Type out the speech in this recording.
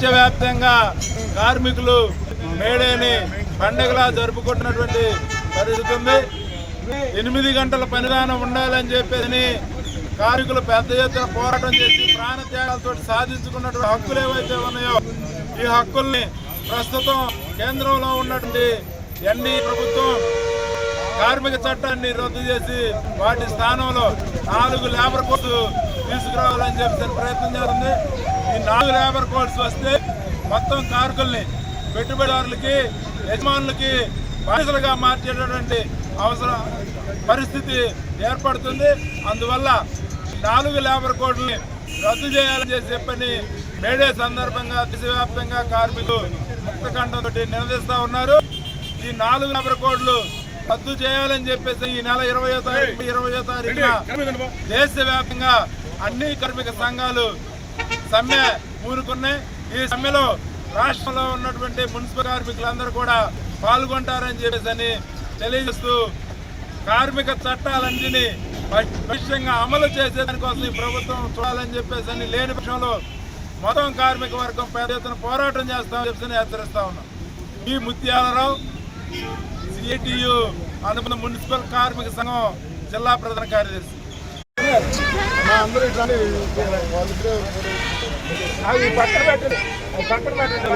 దేశవ్యాప్తంగా కార్మికులు మేడేని పండగలా జరుపుకుంటున్నటువంటి పరిస్థితి ఉంది. ఎనిమిది గంటల పనిదానం ఉండాలని చెప్పేసి కార్మికులు పెద్ద ఎత్తున పోరాటం చేసి ప్రాణత్యాగాలతో సాధించుకున్నటువంటి హక్కులు ఏవైతే ఉన్నాయో ఈ హక్కుల్ని ప్రస్తుతం కేంద్రంలో ఉన్నటువంటి ఎన్డీ ప్రభుత్వం కార్మిక చట్టాన్ని రద్దు చేసి వాటి స్థానంలో నాలుగు లేబర్ కోడ్స్ తీసుకురావాలని చెప్పి ప్రయత్నం చేస్తుంది ఈ నాలుగు లేబర్ కోడ్స్ వస్తే మొత్తం కార్మికుల్ని పెట్టుబడిదారులకి యజమానులకి బానిసలుగా మార్చేటటువంటి అవసరం పరిస్థితి ఏర్పడుతుంది. అందువల్ల నాలుగు లేబర్ కోడ్ని రద్దు చేయాలని చేసి చెప్పని మేడే సందర్భంగా దేశవ్యాప్తంగా కార్మికులు ముక్తకంఠంతో నిలదీస్తా ఉన్నారు. ఈ నాలుగు లేబర్ కోడ్లు రద్దు చేయాలని చెప్పేసి ఈ నెల ఇరవయో తారీఖు ఇరవయో తారీఖున దేశవ్యాప్తంగా అన్ని కార్మిక సంఘాలు సమ్మె ఊరుకున్నాయి. ఈ సమ్మెలో రాష్ట్రంలో ఉన్నటువంటి మున్సిపల్ కార్మికులందరూ కూడా పాల్గొంటారని చెప్పేసి అని తెలియజేస్తూ కార్మిక చట్టాలన్నింటినీ పటిష్టంగా అమలు చేసేదానికోసం ఈ ప్రభుత్వం చూడాలని చెప్పేసి అని లేని పక్షంలో మొత్తం కార్మిక వర్గం పెద్ద ఎత్తున పోరాటం చేస్తామని చెప్పేసి హెచ్చరిస్తా ఉన్నాం. ఈ ముత్యాలరావు సిఐటియు అనుకున్న మున్సిపల్ కార్మిక సంఘం జిల్లా ప్రధాన కార్యదర్శి. అందరూ ఇట్లానే వాళ్ళిద్దరే ఈ పక్కన పెట్టండి పక్కన పెట్టండి